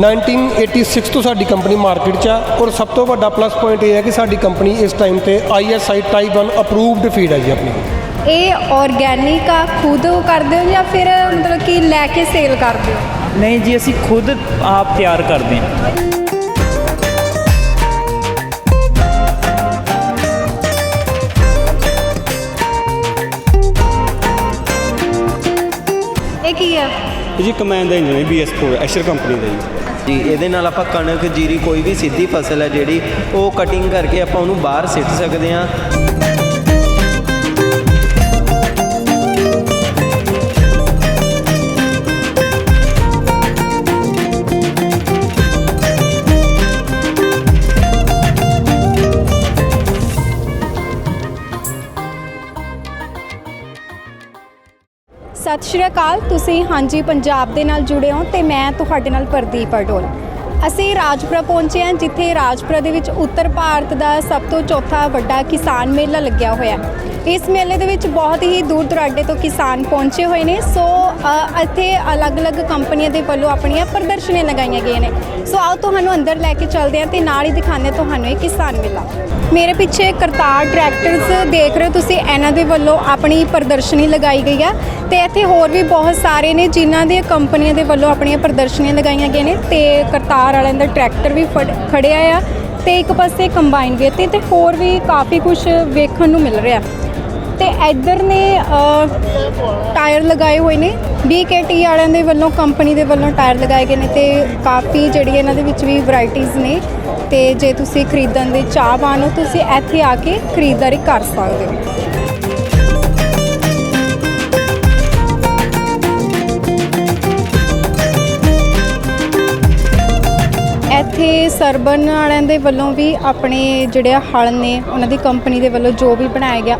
1986 ਤੋਂ ਸਾਡੀ company market 'ਚ ਆ ਔਰ ਸਭ ਤੋਂ ਵੱਡਾ ਪਲੱਸ ਪੁਆਇੰਟ ਇਹ ਹੈ ਕਿ ਸਾਡੀ ਕੰਪਨੀ ਇਸ ਟਾਈਮ ਤੇ ISI ਟਾਈਪ 1 ਅਪਰੂਵਡ ਫੀਡ ਹੈ ਜੀ ਆਪਣੀ। ਇਹ ਆਰਗੈਨਿਕ ਆ? ਖੁਦ ਉਹ ਕਰਦੇ ਹੋ ਜਾਂ ਫਿਰ ਮਤਲਬ ਕਿ ਲੈ ਕੇ ਸੇਲ ਕਰਦੇ ਹੋ? ਨਹੀਂ ਜੀ ਅਸੀਂ ਖੁਦ ਆਪ ਤਿਆਰ ਕਰਦੇ ਹਾਂ। ਇਹ ਕੀ ਆ? ਇਹ ਜੀ ਕਮੈਨ ਦਾ ਇੰਜਨ ਹੈ BS4 ਐਸ਼ਰ ਕੰਪਨੀ ਦਾ ਜੀ। ਜੀ, ਇਹਦੇ ਨਾਲ ਆਪਾਂ ਕਣਕ, ਜੀਰੀ ਕੋਈ ਵੀ ਸਿੱਧੀ ਫਸਲ ਹੈ ਜਿਹੜੀ, ਉਹ ਕਟਿੰਗ ਕਰਕੇ ਆਪਾਂ ਉਹਨੂੰ ਬਾਹਰ ਸਿੱਟ ਸਕਦੇ ਹਾਂ। ਸਤਿ ਸ਼੍ਰੀ ਅਕਾਲ, ਤੁਸੀਂ ਹਾਂਜੀ ਪੰਜਾਬ ਦੇ ਨਾਲ ਜੁੜੇ ਹੋ ਤੇ ਮੈਂ ਤੁਹਾਡੇ ਨਾਲ ਪ੍ਰਦੀਪ ਅਡੋਲ। ਅਸੀਂ ਰਾਜਪੁਰਾ ਪਹੁੰਚੇ ਹਾਂ, ਜਿੱਥੇ ਰਾਜਪੁਰਾ ਦੇ ਵਿੱਚ ਉੱਤਰ ਭਾਰਤ ਦਾ ਸਭ ਤੋਂ ਚੌਥਾ ਵੱਡਾ ਕਿਸਾਨ ਮੇਲਾ ਲੱਗਿਆ ਹੋਇਆ ਹੈ। ਇਸ ਮੇਲੇ ਦੇ ਵਿੱਚ ਬਹੁਤ ਹੀ ਦੂਰ ਦੁਰਾਡੇ ਤੋਂ ਕਿਸਾਨ ਪਹੁੰਚੇ ਹੋਏ ਨੇ। ਸੋ ਅ, ਇੱਥੇ ਅਲੱਗ-ਅਲੱਗ ਕੰਪਨੀਆਂ ਦੇ ਵੱਲੋਂ ਆਪਣੀਆਂ ਪ੍ਰਦਰਸ਼ਨੀਆਂ ਲਗਾਈਆਂ ਗਈਆਂ ਨੇ। ਸੋ ਆਓ ਤੁਹਾਨੂੰ ਅੰਦਰ ਲੈ ਕੇ ਚੱਲਦੇ ਹਾਂ ਤੇ ਨਾਲ ਹੀ ਦਿਖਾਉਂਦੇ ਹਾਂ ਤੁਹਾਨੂੰ ਇਹ ਕਿਸਾਨ ਮੇਲਾ। ਮੇਰੇ ਪਿੱਛੇ ਕਰਤਾਰ ਟਰੈਕਟਰਸ ਦੇਖ ਰਹੇ ਹੋ ਤੁਸੀਂ ਇਹਨਾਂ ਦੇ ਵੱਲੋਂ ਆਪਣੀ ਪ੍ਰਦਰਸ਼ਨੀ ਲਗਾਈ ਗਈ ਆ। ਤੇ ਇੱਥੇ ਹੋਰ ਵੀ ਬਹੁਤ ਸਾਰੇ ਨੇ ਜਿਨ੍ਹਾਂ ਦੀਆਂ ਕੰਪਨੀਆਂ ਦੇ ਵੱਲੋਂ ਆਪਣੀਆਂ ਪ੍ਰਦਰਸ਼ਨੀਆਂ ਲਗਾਈਆਂ ਗਈਆਂ ਨੇ। ਤੇ ਕਰਤਾਰ ਵਾਲਿਆਂ ਦਾ ਟਰੈਕਟਰ ਵੀ ਫੜ- ਖੜਿਆ ਆ। ਤੇ ਇੱਕ ਪਾਸੇ ਕੰਬਾਈਨ ਵੀ ਹੈ ਤੇ ਤੇ ਹੋਰ ਵੀ ਕਾਫੀ ਕੁਝ ਵੇਖਣ ਨੂੰ ਮਿਲ ਰਿਹਾ। ਤੇ ਇੱਧਰ ਨੇ ਟਾਇਰ ਲਗਾਏ ਹੋਏ ਨੇ। BKT ਵਾਲਿਆਂ ਦੇ ਵੱਲੋਂ ਕੰਪਨੀ ਦੇ ਵੱਲੋਂ ਟਾਇਰ ਲਗਾਏ ਗਏ ਨੇ ਤੇ ਕਾਫੀ ਜਿਹੜੀ ਇਹਨਾਂ ਦੇ ਵਿੱਚ ਵੀ ਵੈਰਾਈਟੀਆਂ ਨੇ। ਤੇ ਜੇ ਤੁਸੀਂ ਖਰੀਦਣ ਦੇ ਚਾਹਵਾਨ ਹੋ, ਤੁਸੀਂ ਇੱਥੇ ਆ ਕੇ ਖਰੀਦਦਾਰੀ ਕਰ ਸਕਦੇ ਹੋ। ਇੱਥੇ ਸਰਬਨ ਵਾਲਿਆਂ ਦੇ ਵੱਲੋਂ ਵੀ ਆਪਣੇ ਜਿਹੜੇ ਹਲ ਨੇ, ਉਹਨਾਂ ਦੀ ਕੰਪਨੀ ਦੇ ਵੱਲੋਂ ਜੋ ਵੀ ਬਣਾਇਆ ਗਿਆ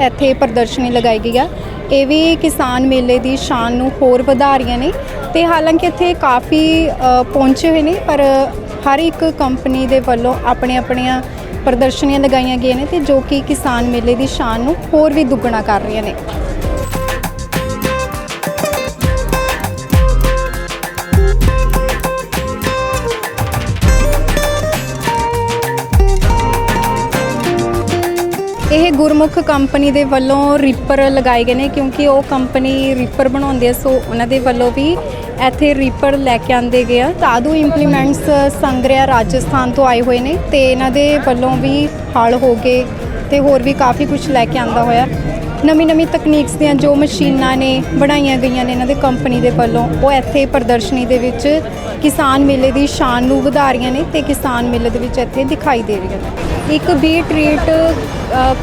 ਇੱਥੇ ਪ੍ਰਦਰਸ਼ਨੀ ਲਗਾਈ ਗਈ ਆ। ਇਹ ਵੀ ਕਿਸਾਨ ਮੇਲੇ ਦੀ ਸ਼ਾਨ ਨੂੰ ਹੋਰ ਵਧਾ ਰਹੀਆਂ ਨੇ ਤੇ ਹਾਲਾਂਕਿ ਇੱਥੇ ਕਾਫੀ ਪਹੁੰਚੇ ਹੋਏ ਨੇ, ਪਰ ਹਰ ਇੱਕ ਕੰਪਨੀ ਦੇ ਵੱਲੋਂ ਆਪਣੇ ਆਪਣੀਆਂ ਪ੍ਰਦਰਸ਼ਨੀਆਂ ਲਗਾਈਆਂ ਗਈਆਂ ਨੇ ਤੇ ਜੋ ਕਿ ਕਿਸਾਨ ਮੇਲੇ ਦੀ ਸ਼ਾਨ ਨੂੰ ਹੋਰ ਵੀ ਦੁੱਗਣਾ ਕਰ ਰਹੀਆਂ ਨੇ। ਗੁਰਮੁਖ ਕੰਪਨੀ ਦੇ ਵੱਲੋਂ ਰੀਪਰ ਲਗਾਏ ਗਏ ਨੇ ਕਿਉਂਕਿ ਉਹ ਕੰਪਨੀ ਰੀਪਰ ਬਣਾਉਂਦੀ ਹੈ, ਸੋ ਉਹਨਾਂ ਦੇ ਵੱਲੋਂ ਵੀ ਇੱਥੇ ਰੀਪਰ ਲੈ ਕੇ ਆਂਦੇ ਗਏ ਆ। ਤਾਦੂ ਇੰਪਲੀਮੈਂਟਸ ਸੰਗਰਿਆ ਰਾਜਸਥਾਨ ਤੋਂ ਆਏ ਹੋਏ ਨੇ ਤੇ ਇਹਨਾਂ ਦੇ ਵੱਲੋਂ ਵੀ ਹਲ ਹੋ ਗਏ ਤੇ ਹੋਰ ਵੀ ਕਾਫੀ ਕੁਝ ਲੈ ਕੇ ਆਂਦਾ ਹੋਇਆ। ਨਵੀਂ ਨਵੀਂ ਤਕਨੀਕਸ ਦੀਆਂ ਜੋ ਮਸ਼ੀਨਾਂ ਨੇ ਬਣਾਈਆਂ ਗਈਆਂ ਨੇ ਇਹਨਾਂ ਦੇ ਕੰਪਨੀ ਦੇ ਵੱਲੋਂ, ਉਹ ਇੱਥੇ ਪ੍ਰਦਰਸ਼ਨੀ ਦੇ ਵਿੱਚ ਕਿਸਾਨ ਮੇਲੇ ਦੀ ਸ਼ਾਨ ਨੂੰ ਵਧਾ ਰਹੀਆਂ ਨੇ ਤੇ ਕਿਸਾਨ ਮੇਲੇ ਦੇ ਵਿੱਚ ਇੱਥੇ ਦਿਖਾਈ ਦੇ ਰਹੀਆਂ ਨੇ। ਇੱਕ ਵੀ ਟ੍ਰੀਟ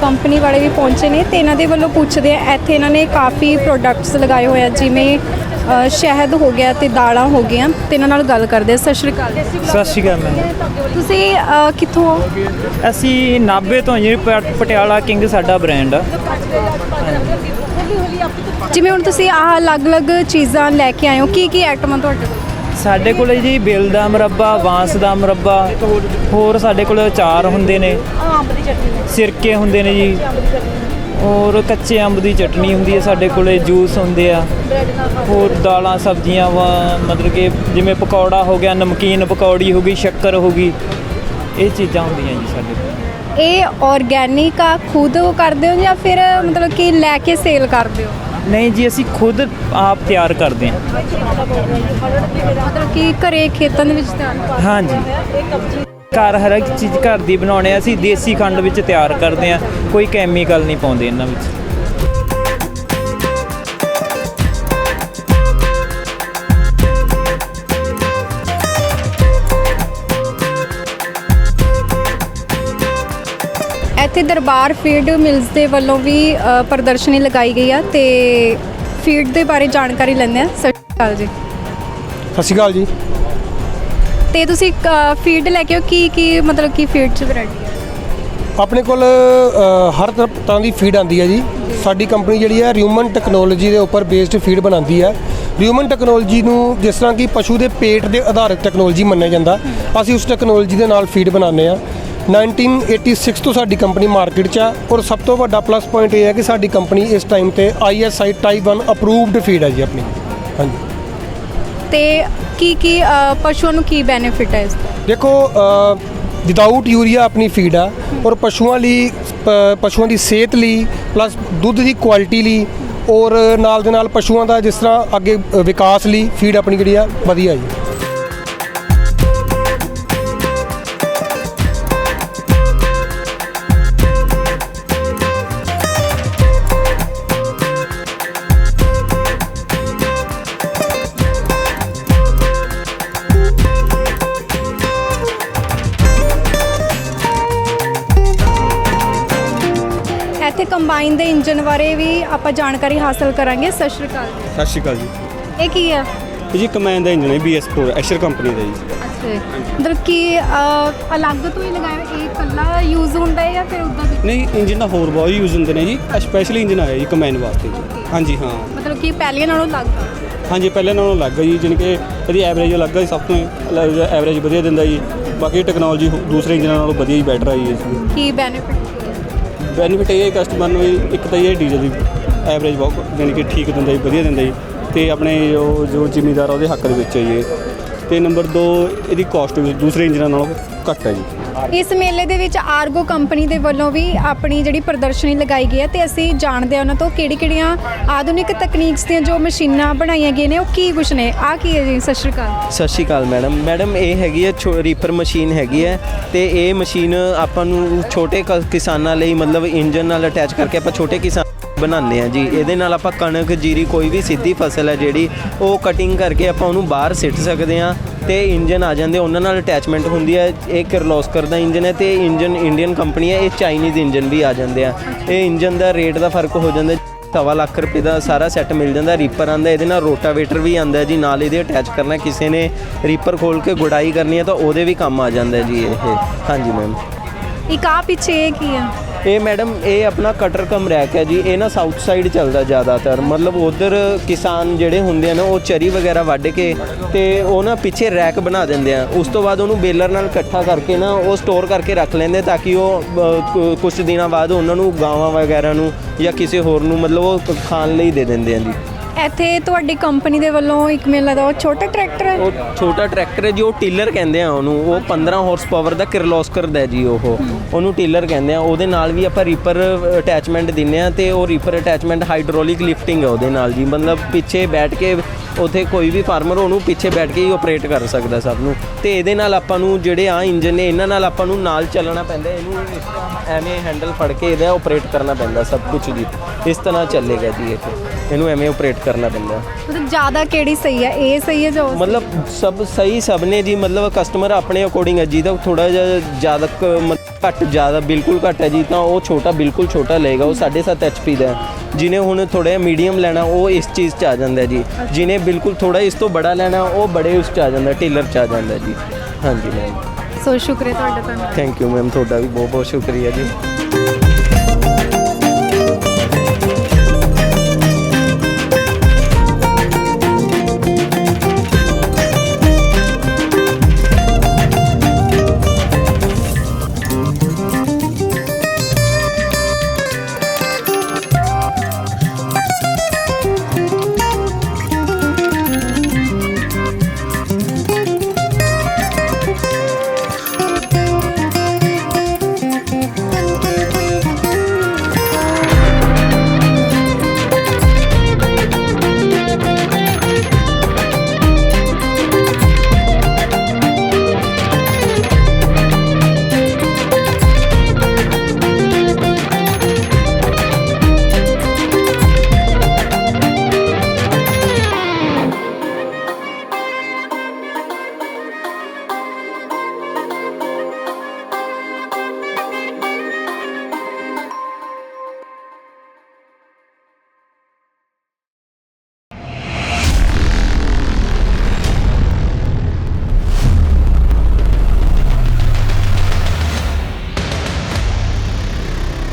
ਕੰਪਨੀ ਵਾਲੇ ਵੀ ਪਹੁੰਚੇ ਨੇ ਤੇ ਇਹਨਾਂ ਦੇ ਵੱਲੋਂ ਪੁੱਛਦੇ ਆ, ਇੱਥੇ ਇਹਨਾਂ ਨੇ ਕਾਫੀ ਪ੍ਰੋਡਕਟਸ ਲਗਾਏ ਹੋਏ ਆ, ਜਿਵੇਂ ਅ, ਸ਼ਹਿਦ ਹੋ ਗਿਆ ਤੇ ਦਾਲਾਂ ਹੋ ਗਈਆਂ ਤੇ ਇਹਨਾਂ ਨਾਲ ਗੱਲ ਕਰਦੇ ਆ ਸਤਿ ਸ਼੍ਰੀ ਅਕਾਲ। ਸਤਿ ਸ਼੍ਰੀ ਅਕਾਲ ਮੈਮ। ਤੁਸੀਂ ਅ, ਕਿੱਥੋਂ ਹੋ? ਅਸੀਂ ਨਾਭੇ ਤੋਂ ਜੀ ਪਟਿਆਲਾ ਕਿੰਗ ਸਾਡਾ ਬ੍ਰਾਂਡ ਆ। ਜਿਵੇਂ ਹੁਣ ਤੁਸੀਂ ਆਹ ਅਲੱਗ-ਅਲੱਗ ਚੀਜ਼ਾਂ ਲੈ ਕੇ ਆਏ ਹੋ ਕੀ ਕੀ ਆਈਟਮਾਂ ਤੁਹਾਡੇ ਕੋਲ? ਸਾਡੇ ਕੋਲ ਜੀ ਬਿਲ ਦਾ ਮੁਰੱਬਾ ਬਾਂਸ ਦਾ ਮੁਰੱਬਾ ਹੋਰ ਸਾਡੇ ਕੋਲ ਅਚਾਰ ਹੁੰਦੇ ਨੇ। ਅੰਬ ਦੀ ਚਟਨੀ। ਸਿਰਕੇ ਹੁੰਦੇ ਨੇ ਜੀ। ਹੋਰ ਕੱਚੇ ਅੰਬ ਦੀ ਚਟਨੀ ਹੁੰਦੀ ਹੈ ਸਾਡੇ ਕੋਲੇ ਜੂਸ ਹੁੰਦੇ ਆ। ਹੋਰ ਦਾਲਾਂ ਸਬਜ਼ੀਆਂ ਵਾ ਮਤਲਬ ਕਿ ਜਿਵੇਂ ਪਕੌੜਾ ਹੋ ਗਿਆ ਨਮਕੀਨ ਪਕੌੜੀ ਹੋ ਗਈ ਸ਼ੱਕਰ ਹੋ ਗਈ ਇਹ ਚੀਜ਼ਾਂ ਹੁੰਦੀਆਂ ਜੀ ਸਾਡੇ ਕੋਲ। ਇਹ ਆਰਗੈਨਿਕ ਆ ਖੁਦ ਉਹ ਕਰਦੇ ਹੋ ਜਾਂ ਫਿਰ ਮਤਲਬ ਕਿ ਲੈ ਕੇ ਸੇਲ ਕਰਦੇ ਹੋ? ਨਹੀਂ ਜੀ ਅਸੀਂ ਖੁਦ ਆਪ ਤਿਆਰ ਕਰਦੇ ਹਾਂ। ਮਤਲਬ ਕਿ ਘਰੇ ਖੇਤਾਂ ਦੇ ਵਿੱਚ ਤਿਆਰ? ਹਾਂਜੀ। ਘਰ ਹਰ ਇੱਕ ਚੀਜ਼ ਘਰ ਦੀ ਬਣਾਉਣੇ ਆ ਅਸੀਂ ਦੇਸੀ ਖੰਡ ਵਿੱਚ ਤਿਆਰ ਕਰਦੇ ਆ ਕੋਈ ਕੈਮੀਕਲ ਨਹੀਂ ਪਾਉਂਦੇ ਇਹਨਾਂ ਵਿੱਚ। ਇੱਥੇ ਦਰਬਾਰ ਫੀਡ ਮਿਲਸ ਦੇ ਵੱਲੋਂ ਵੀ ਅ, ਪ੍ਰਦਰਸ਼ਨੀ ਲਗਾਈ ਗਈ ਆ ਤੇ ਫੀਡ ਦੇ ਬਾਰੇ ਜਾਣਕਾਰੀ ਲੈਂਦੇ ਆ। ਸਤਿ ਸ਼੍ਰੀ ਅਕਾਲ ਜੀ। ਸਤਿ ਸ਼੍ਰੀ ਅਕਾਲ ਜੀ। ਤੇ ਤੁਸੀਂ ਫੀਡ ਲੈ ਕੇ ਆਓ, ਕੀ ਕੀ ਮਤਲਬ ਕਿ ਫੀਡ ਚ ਵੈਰਾਈਟੀ ਹੈ ਆਪਣੇ ਕੋਲ ਹਰ ਤਰ੍ਹਾਂ ਤਰ੍ਹਾਂ ਦੀ ਫੀਡ ਆਂਦੀ ਹੈ ਜੀ। ਸਾਡੀ ਕੰਪਨੀ ਜਿਹੜੀ ਹੈ ਹਿਊਮਨ ਟੈਕਨੋਲੋਜੀ ਦੇ ਉੱਪਰ ਬੇਸਡ ਫੀਡ ਬਣਾਉਂਦੀ ਹੈ। ਰਿਊਮਨ ਟੈਕਨੋਲੋਜੀ ਨੂੰ ਜਿਸ ਤਰ੍ਹਾਂ ਕਿ ਪਸ਼ੂ ਦੇ ਪੇਟ ਦੇ ਆਧਾਰਿਤ ਟੈਕਨੋਲੋਜੀ ਮੰਨਿਆ ਜਾਂਦਾ। ਅਸੀਂ ਉਸ ਟੈਕਨੋਲੋਜੀ ਦੇ ਨਾਲ ਫੀਡ ਬਣਾਉਂਦੇ ਆ 1986 ਤੋਂ ਸਾਡੀ ਕੰਪਨੀ ਮਾਰਕੀਟ 'ਚ ਆ ਔਰ ਸਭ ਤੋਂ ਵੱਡਾ ਪਲੱਸ ਪੁਆਇੰਟ ਇਹ ਹੈ ਕਿ ਸਾਡੀ ਕੰਪਨੀ ਇਸ ਟਾਈਮ ਤੇ ISI ਟਾਈਪ 1 ਅਪਰੂਵਡ ਫੀਡ ਹੈ ਜੀ ਆਪਣੀ। ਹਾਂਜੀ। ਤੇ ਕੀ ਕੀ ਅ, ਪਸ਼ੂਆਂ ਨੂੰ ਕੀ ਬੈਨੀਫਿਟ ਹੈ ਇਸ ਤੋਂ? ਦੇਖੋ ਵਿਦਆਊਟ ਯੂਰੀਆ ਆਪਣੀ ਫੀਡ ਆ ਔਰ ਪਸ਼ੂਆਂ ਲਈ ਪ- ਪਸ਼ੂਆਂ ਦੀ ਸਿਹਤ ਲਈ ਪਲੱਸ ਦੁੱਧ ਦੀ ਕੁਆਲਿਟੀ ਲਈ ਔਰ ਨਾਲ ਦੇ ਨਾਲ ਪਸ਼ੂਆਂ ਦਾ ਜਿਸ ਤਰ੍ਹਾਂ ਅੱਗੇ ਅ, ਵਿਕਾਸ ਲਈ ਫੀਡ ਆਪਣੀ ਜਿਹੜੀ ਆ ਵਧੀਆ ਜੀ। ਇੱਥੇ ਕੰਬਾਈਨ ਦੇ ਇੰਜਨ ਬਾਰੇ ਵੀ ਆਪਾਂ ਜਾਣਕਾਰੀ ਹਾਸਲ ਕਰਾਂਗੇ। ਸਤਿ ਸ਼੍ਰੀ ਅਕਾਲ ਜੀ। ਸਤਿ ਸ਼੍ਰੀ ਅਕਾਲ ਜੀ। ਇਹ ਕੀ ਹੈ ਇਹ ਜੀ ਕਮੈਨ ਦਾ ਇੰਜਨ ਹੈ BS4 ਐਸ਼ਰ ਕੰਪਨੀ ਦਾ ਜੀ। ਅੱਛਾ ਮਤਲਬ ਕਿ ਅਲੱਗ ਤੋਂ ਹੀ ਲਗਾਇਆ ਇਹ ਇਕੱਲਾ ਯੂਜ਼ ਹੁੰਦਾ ਹੈ ਜਾਂ ਫਿਰ ਉਦਾਂ ਵੀ ਨਹੀਂ ਇੰਜਨ ਦਾ ਹੋਰ ਬਹੁਤ ਯੂਜ਼ ਹੁੰਦੇ ਨੇ ਜੀ। ਸਪੈਸ਼ਲੀ ਇੰਜਨ ਆਇਆ ਜੀ ਕਮੈਨ ਵਾਸਤੇ ਜੀ। ਹਾਂਜੀ ਹਾਂ। ਮਤਲਬ ਕਿ ਪਹਿਲੀਆਂ ਨਾਲੋਂ ਅਲੱਗ ਆ? ਹਾਂਜੀ ਪਹਿਲੇ ਨਾਲੋਂ ਅਲੱਗ ਹੈ ਜੀ ਜਾਣੀ ਕਿ ਇਹਦੀ ਐਵਰੇਜ ਅਲੱਗ ਹੈ ਜੀ, ਸਭ ਤੋਂ ਐਵਰੇਜ ਵਧੀਆ ਦਿੰਦਾ ਜੀ। ਬਾਕੀ ਟੈਕਨੋਲੋਜੀ ਦੂਸਰੇ ਇੰਜਨਾਂ ਨਾਲੋਂ ਵਧੀਆ ਹੀ ਬੈਟਰ ਆਈ ਹੈ ਇਸ ਕੀ ਬੈਨੀਫਿਟ ਬੈਨੀਫਿਟ ਇਹ ਹੈ ਕਸਟਮਰ ਨੂੰ ਵੀ ਇੱਕ ਤਾਂ ਇਹ ਡੀਜ਼ਲ ਦੀ ਐਵਰੇਜ ਬਹੁਤ ਯਾਨੀ ਕਿ ਠੀਕ ਦਿੰਦਾ ਜੀ, ਵਧੀਆ ਦਿੰਦਾ ਜੀ ਤੇ ਆਪਣੇ ਜੋ ਜੋ ਜ਼ਿਮੀਦਾਰ ਆ, ਉਹਦੇ ਹੱਕ ਦੇ ਵਿੱਚ ਹੈ ਜੀ ਇਹ। ਤੇ ਨੰਬਰ 2 ਇਹਦੀ ਕਾਸਟ ਵੀ ਦੂਸਰੇ ਇੰਜਨਾਂ ਨਾਲੋਂ ਘੱਟ ਹੈ ਜੀ। ਇਸ ਮੇਲੇ ਦੇ ਵਿੱਚ ਆਰਗੋ ਕੰਪਨੀ ਦੇ ਵੱਲੋਂ ਵੀ ਆਪਣੀ ਜਿਹੜੀ ਪ੍ਰਦਰਸ਼ਨੀ ਲਗਾਈ ਗਈ ਹੈ ਤੇ ਅਸੀਂ ਜਾਣਦੇ ਹਾਂ ਉਹਨਾਂ ਤੋਂ ਕਿਹੜੀ-ਕਿਹੜੀਆਂ ਆਧੁਨਿਕ ਤਕਨੀਕਸ ਦੀਆਂ ਜੋ ਮਸ਼ੀਨਾਂ ਬਣਾਈਆਂ ਗਈਆਂ ਨੇ ਉਹ ਕੀ ਕੁਛ ਨੇ? ਆ ਕੀ ਹੈ ਜੀ? ਸਤਿ ਸ਼੍ਰੀ ਅਕਾਲ। ਸਤਿ ਸ਼੍ਰੀ ਅਕਾਲ ਮੈਡਮ। ਮੈਡਮ ਇਹ ਹੈਗੀ ਹੈ ਛੋ- ਰੀਪਰ ਮਸ਼ੀਨ ਹੈਗੀ ਹੈ ਤੇ ਇਹ ਮਸ਼ੀਨ ਆਪਾਂ ਨੂੰ ਛੋਟੇ ਕ- ਕਿਸਾਨਾਂ ਲਈ ਮਤਲਬ ਇੰਜਨ ਨਾਲ ਅਟੈਚ ਕਰਕੇ ਆਪਾਂ ਛੋਟੇ ਕਿਸਾਨ ਬਣਾਉਂਦੇ ਆ ਜੀ। ਇਹਦੇ ਨਾਲ ਆਪਾਂ ਕਣਕ, ਜੀਰੀ ਕੋਈ ਵੀ ਸਿੱਧੀ ਫਸਲ ਹੈ ਜਿਹੜੀ, ਉਹ ਕਟਿੰਗ ਕਰਕੇ ਆਪਾਂ ਉਹਨੂੰ ਬਾਹਰ ਸਿੱਟ ਸਕਦੇ ਆ ਤੇ ਇੰਜਨ ਆ ਜਾਂਦੇ, ਉਹਨਾਂ ਨਾਲ ਅਟੈਚਮੈਂਟ ਹੁੰਦੀ ਹੈ। ਇਹ ਕਿਰਲੋਸਕਰ ਦਾ ਇੰਜਨ ਹੈ ਤੇ ਇੰਜਨ ਇੰਡੀਅਨ ਕੰਪਨੀ ਹੈ, ਇਹ ਚਾਈਨੀਜ਼ ਇੰਜਨ ਵੀ ਆ ਜਾਂਦੇ ਆ। ਇਹ ਇੰਜਨ ਦਾ ਰੇਟ ਦਾ ਫ਼ਰਕ ਹੋ ਜਾਂਦਾ, ਸਵਾ ਲੱਖ ਰੁਪਏ ਦਾ ਸਾਰਾ ਸੈੱਟ ਮਿਲ ਜਾਂਦਾ ਰੀਪਰ ਆਂਦਾ ਇਹਦੇ ਨਾਲ ਰੋਟਾਵੇਟਰ ਵੀ ਆਂਦਾ ਜੀ, ਨਾਲ ਇਹਦੇ ਅਟੈਚ ਕਰਨਾ, ਕਿਸੇ ਨੇ ਰੀਪਰ ਖੋਲ ਕੇ ਗੁਡਾਈ ਕਰਨੀ ਹੈ ਤਾਂ ਉਹਦੇ ਵੀ ਕੰਮ ਆ ਜਾਂਦਾ ਜੀ ਇਹ। ਹਾਂਜੀ ਮੈਮ ਇੱਕ ਆ ਪਿੱਛੇ ਇਹ ਕੀ ਆ? ਇਹ ਮੈਡਮ, ਇਹ ਆਪਣਾ ਕਟਰ ਕਮ ਰੈਕ ਹੈ ਜੀ, ਇਹ ਨਾ ਸਾਊਥ ਸਾਈਡ ਚੱਲਦਾ ਜ਼ਿਆਦਾਤਰ। ਮਤਲਬ ਉਧਰ ਕਿਸਾਨ ਜਿਹੜੇ ਹੁੰਦੇ ਆ ਨਾ, ਉਹ ਚਰੀ ਵਗੈਰਾ ਵੱਢ ਕੇ ਤੇ ਉਹ ਨਾ ਪਿੱਛੇ ਰੈਕ ਬਣਾ ਦਿੰਦੇ ਆ। ਉਸ ਤੋਂ ਬਾਅਦ ਉਹਨੂੰ ਬੇਲਰ ਨਾਲ ਇਕੱਠਾ ਕਰਕੇ ਨਾ, ਉਹ ਸਟੋਰ ਕਰਕੇ ਰੱਖ ਲੈਂਦੇ ਤਾਂ ਕਿ ਉਹ ਕੁਝ ਦਿਨਾਂ ਬਾਅਦ ਉਹਨਾਂ ਨੂੰ ਗਾਵਾਂ ਵਗੈਰਾ ਨੂੰ ਜਾਂ ਕਿਸੇ ਹੋਰ ਨੂੰ ਮਤਲਬ ਉਹ ਖਾਣ ਲਈ ਦੇ ਦਿੰਦੇ ਆ ਜੀ। ਇੱਥੇ ਤੁਹਾਡੀ ਕੰਪਨੀ ਦੇ ਵੱਲੋਂ ਇੱਕ ਮੇਲਾ ਲੱਗਦਾ ਉਹ ਛੋਟਾ ਟਰੈਕਟਰ ਹੈ। ਉਹ ਛੋਟਾ ਟਰੈਕਟਰ ਹੈ ਜੀ, ਉਹ ਟਿਲਰ ਕਹਿੰਦੇ ਆ ਉਹਨੂੰ। ਉਹ 15 ਹਾਰਸ ਪਾਵਰ ਦਾ ਕਿਰਲੋਸਕਰ ਦਾ ਹੈ ਜੀ ਉਹ। ਉਹਨੂੰ ਟਿਲਰ ਕਹਿੰਦੇ ਆ। ਉਹਦੇ ਨਾਲ ਵੀ ਆਪਾਂ ਰੀਪਰ ਅਟੈਚਮੈਂਟ ਦਿੰਨੇ ਆ ਤੇ ਉਹ ਰੀਪਰ ਅਟੈਚਮੈਂਟ ਹਾਈਡ੍ਰੋਲਿਕ ਲਿਫਟਿੰਗ ਹੈ ਉਹਦੇ ਨਾਲ ਜੀ। ਮਤਲਬ ਪਿੱਛੇ ਬੈਠ ਕੇ ਉਥੇ ਕੋਈ ਵੀ ਫਾਰਮਰ ਉਹਨੂੰ ਪਿੱਛੇ ਬੈਠ ਕੇ ਹੀ ਆਪਰੇਟ ਕਰ ਸਕਦਾ ਸਭ ਨੂੰ। ਤੇ ਇਹਦੇ ਨਾਲ ਆਪਾਂ ਨੂੰ ਜਿਹੜੇ ਆ ਇੰਜਨ ਨੇ ਇਹਨਾਂ ਨਾਲ ਆਪਾਂ ਨੂੰ ਨਾਲ ਚੱਲਣਾ ਪੈਂਦਾ ਇਹਨੂੰ ਐਵੇਂ ਹੈਂਡਲ ਫੜ ਕੇ ਇਹਦਾ ਆਪਰੇਟ ਕਰਨਾ ਪੈਂਦਾ ਸਭ ਕੁਝ ਜੀ। ਇਸ ਤਰ੍ਹਾਂ ਚੱਲੇਗਾ ਜੀ ਇਹ। ਇਹਨੂੰ ਐਵੇਂ ਆਪਰੇਟ ਕਰਨਾ ਪੈਂਦਾ। ਮਤਲਬ ਜ਼ਿਆਦਾ ਕਿਹੜੀ ਸਹੀ ਹੈ ਇਹ ਸਹੀ ਹੈ ਜੋ ਮਤਲਬ ਸਭ ਸਹੀ ਸਭ ਨੇ ਜੀ ਮਤਲਬ ਕਸਟਮਰ ਆਪਣੇ ਅਕੋਰਡਿੰਗ ਹੈ ਜਿਹਦਾ ਥੋੜਾ ਜਿਹਾ ਜ਼ਿਆਦਾ ਘੱਟ ਜ਼ਿਆਦਾ ਬਿਲਕੁਲ ਘੱਟ ਹੈ ਜੀ ਤਾਂ ਉਹ ਛੋਟਾ ਬਿਲਕੁਲ ਛੋਟਾ ਲਏਗਾ ਉਹ 7.5 ਐਚਪੀ ਦਾ ਜਿਹਨੇ ਹੁਣ ਥੋੜਾ ਮੀਡੀਅਮ ਲੈਣਾ ਉਹ ਇਸ ਚੀਜ਼ 'ਚ ਆ ਜਾਂਦਾ ਜੀ। ਜਿਹਨੇ ਬਿਲਕੁਲ ਥੋੜਾ ਇਸ ਤੋਂ ਬੜਾ ਲੈਣਾ ਉਹ ਬੜੇ ਉਸ 'ਚ ਆ ਜਾਂਦਾ ਟੇਲਰ 'ਚ ਆ ਜਾਂਦਾ ਜੀ। ਹਾਂਜੀ ਮੈਮ ਸੋ ਸ਼ੁਕਰੀਆ ਤੁਹਾਡਾ ਧੰਨਵਾਦ। ਥੈਂਕ ਯੂ ਮੈਮ ਤੁਹਾਡਾ ਵੀ ਬਹੁਤ ਬਹੁਤ ਸ਼ੁਕਰੀਆ ਜੀ।